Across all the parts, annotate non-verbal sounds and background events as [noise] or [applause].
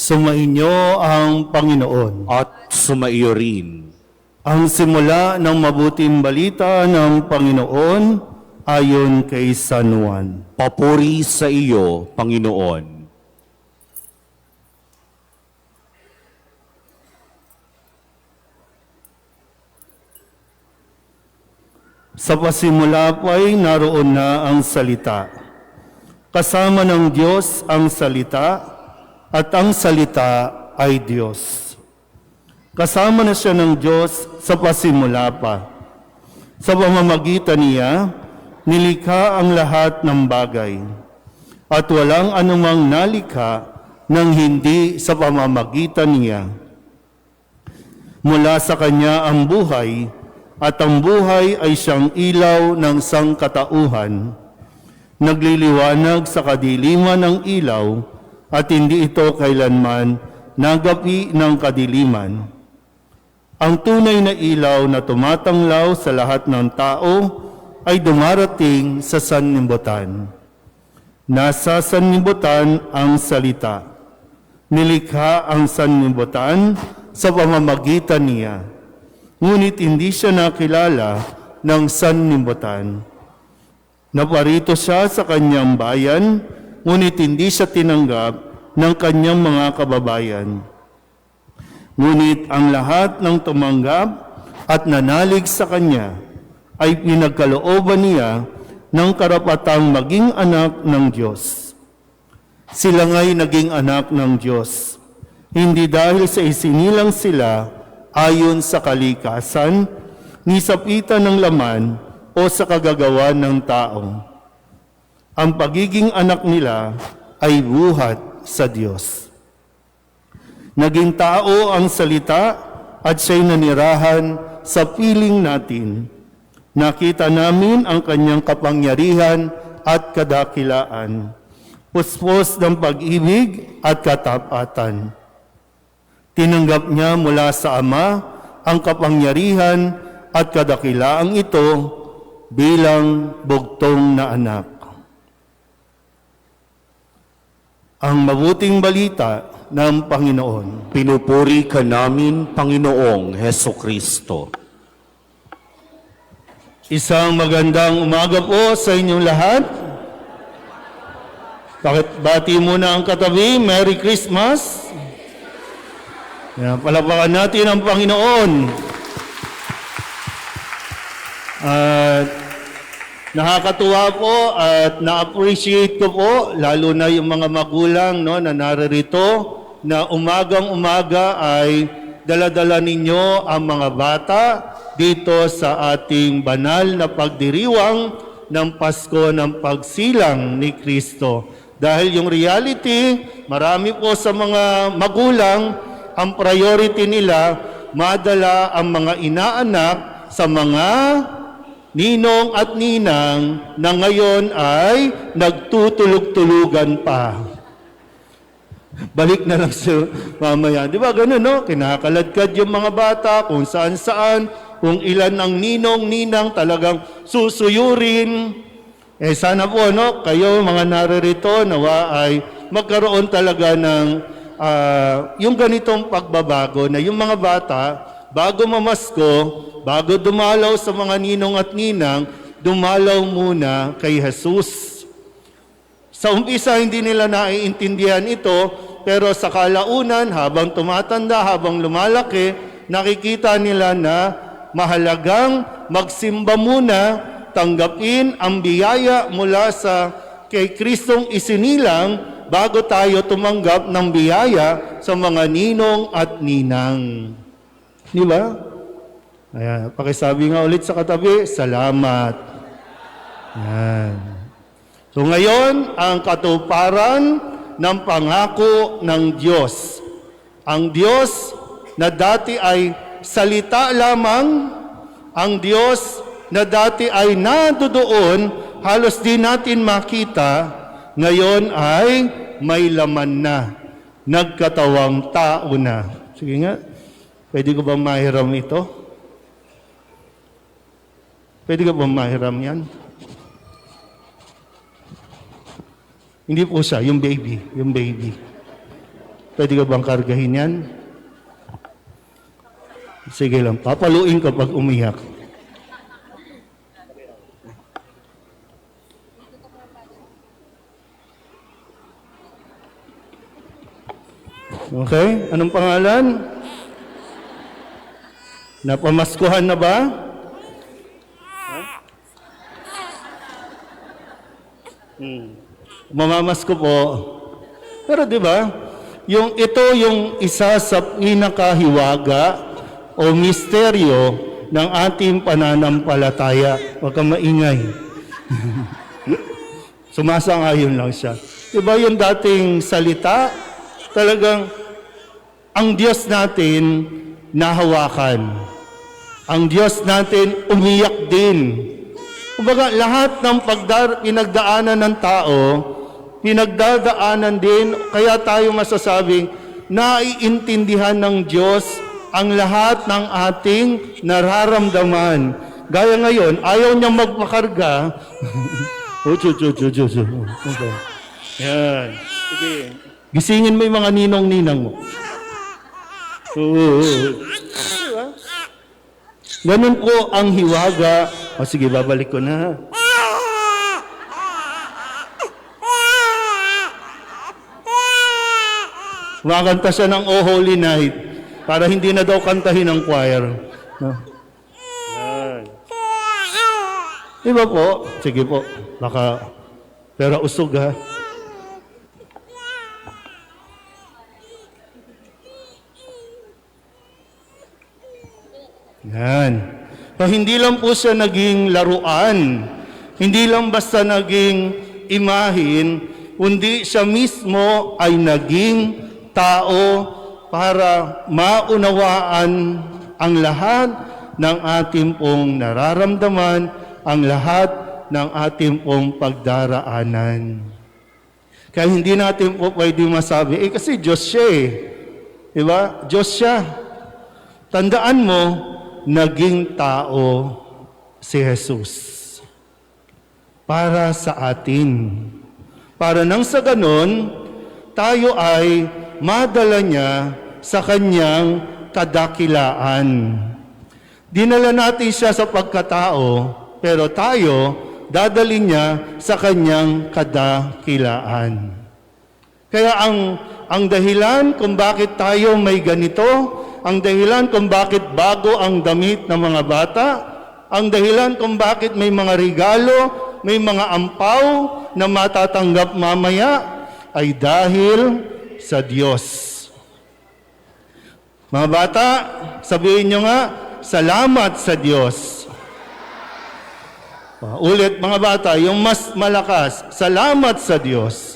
Sumainyo ang Panginoon. at sumaiyo rin. Ang simula ng mabuting balita ng Panginoon ayon kay San Juan. Papuri sa iyo, Panginoon. Sa pasimula po'y naroon na ang salita. Kasama ng Diyos ang salita at ang salita ay Diyos. Kasama na siya ng Diyos sa pasimula pa. Sa pamamagitan niya, nilikha ang lahat ng bagay. At walang anumang nalikha nang hindi sa pamamagitan niya. Mula sa kanya ang buhay, at ang buhay ay siyang ilaw ng sangkatauhan. Nagliliwanag sa kadiliman ng ilaw, at hindi ito kailanman nagapi ng kadiliman. Ang tunay na ilaw na tumatanglaw sa lahat ng tao ay dumarating sa sanlibutan. Nasa sanlibutan ang salita. Nilikha ang sanlibutan sa pamamagitan niya. Ngunit hindi siya nakilala ng sanlibutan. Naparito siya sa kanyang bayan, ngunit hindi siya tinanggap ng kanyang mga kababayan. Ngunit ang lahat ng tumanggap at nanalig sa Kanya ay pinagkalooban niya ng karapatang maging anak ng Diyos. Sila nga'y naging anak ng Diyos, hindi dahil sa isinilang sila ayon sa kalikasan, ni sa pita ng laman o sa kagagawa ng tao. Ang pagiging anak nila ay buhat sa Diyos. Naging tao ang salita at siya'y nanirahan sa piling natin. Nakita namin ang kanyang kapangyarihan at kadakilaan. Puspos ng pag-ibig at katapatan. Tinanggap niya mula sa Ama ang kapangyarihan at kadakilaang ito bilang bugtong na anak. Ang mabuting balita ng Panginoon. Pinupuri ka namin, Panginoong Heso Kristo. Isang magandang umaga po sa inyong lahat. Bakit bati muna ang katabi, Merry Christmas. Yan, palapakan natin ang Panginoon. At nakakatuwa po at na-appreciate ko po, lalo na yung mga magulang no, na naririto, na umagang-umaga ay daladala ninyo ang mga bata dito sa ating banal na pagdiriwang ng Pasko ng pagsilang ni Kristo. Dahil yung reality, marami po sa mga magulang, ang priority nila, madala ang mga inaanak sa mga ninong at ninang na ngayon ay nagtutulog-tulugan pa. Balik na lang sa mamaya. Di ba ganun, no? Kinakaladkad yung mga bata kung saan-saan, kung ilan ang ninong, ninang talagang susuyurin. Eh sana po, no? Kayo, mga naririto, nawa ay magkaroon talaga ng ah, yung ganitong pagbabago na yung mga bata, bago mamasko, bago dumalaw sa mga ninong at ninang, dumalaw muna kay Jesus. Sa umpisa, hindi nila naiintindihan ito, pero sa kalaunan, habang tumatanda, habang lumalaki, nakikita nila na mahalagang magsimba muna, tanggapin ang biyaya mula sa kay Kristong isinilang bago tayo tumanggap ng biyaya sa mga ninong at ninang. Di ba? Ayan, pakisabi nga ulit sa katabi, salamat. Yan. So ngayon, ang katuparan ng pangako ng Diyos. Ang Diyos na dati ay salita lamang, ang Diyos na dati ay nadudoon, halos di natin makita, ngayon ay may laman na, nagkatawang tao na. Sige nga, pwede ko ba mahiram ito? Pwede ko ba mahiram yan? Hindi po siya, yung baby, yung baby. Pwede ka bang kargahin yan? Sige lang, papaluin ko pag umiyak. Okay, anong pangalan? Napamaskuhan na ba? Hmm. Mamamasko po. Pero di ba, yung ito yung isa sa pinakahiwaga o misteryo ng ating pananampalataya. Huwag kang maingay. [laughs] Sumasangayon lang siya. Di ba yung dating salita, talagang ang Diyos natin nahawakan. Ang Diyos natin umiyak din. Kumbaga, lahat ng pagdar pinagdaanan ng tao, pinagdadaanan din, kaya tayo masasabing, naiintindihan ng Diyos ang lahat ng ating nararamdaman. Gaya ngayon, ayaw niya magpakarga. chu, chu, chu. Okay. Yan. Sige. Gisingin mo yung mga ninong-ninang mo. Oo. Diba? Ganun po ang hiwaga. O sige, babalik ko na. Kumakanta siya ng Oh Holy Night para hindi na daw kantahin ng choir. No? Yan. Iba po? Sige po. Baka, pero usog ha. Yan. So, hindi lang po siya naging laruan. Hindi lang basta naging imahin, kundi siya mismo ay naging tao para maunawaan ang lahat ng ating pong nararamdaman, ang lahat ng ating pong pagdaraanan. Kaya hindi natin po pwede masabi, eh kasi Diyos siya eh. Diba? Diyos siya. Tandaan mo, naging tao si Jesus para sa atin. Para nang sa ganon, tayo ay madala niya sa kanyang kadakilaan. Dinala natin siya sa pagkatao, pero tayo, dadalhin niya sa kanyang kadakilaan. Kaya ang, ang dahilan kung bakit tayo may ganito, ang dahilan kung bakit bago ang damit ng mga bata, ang dahilan kung bakit may mga regalo, may mga ampaw na matatanggap mamaya, ay dahil sa Diyos. Mga bata, sabihin nyo nga, salamat sa Diyos. Uh, ulit mga bata, yung mas malakas, salamat sa Diyos.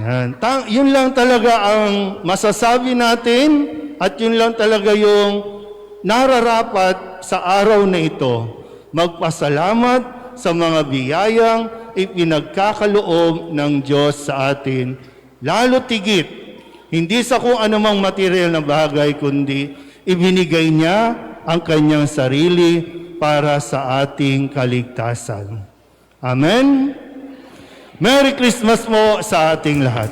Yan. Ta- yun lang talaga ang masasabi natin at yun lang talaga yung nararapat sa araw na ito. Magpasalamat sa mga biyayang ipinagkakaloob ng Diyos sa atin. Lalo tigit, hindi sa kung anumang material na bagay, kundi ibinigay niya ang kanyang sarili para sa ating kaligtasan. Amen? Merry Christmas mo sa ating lahat.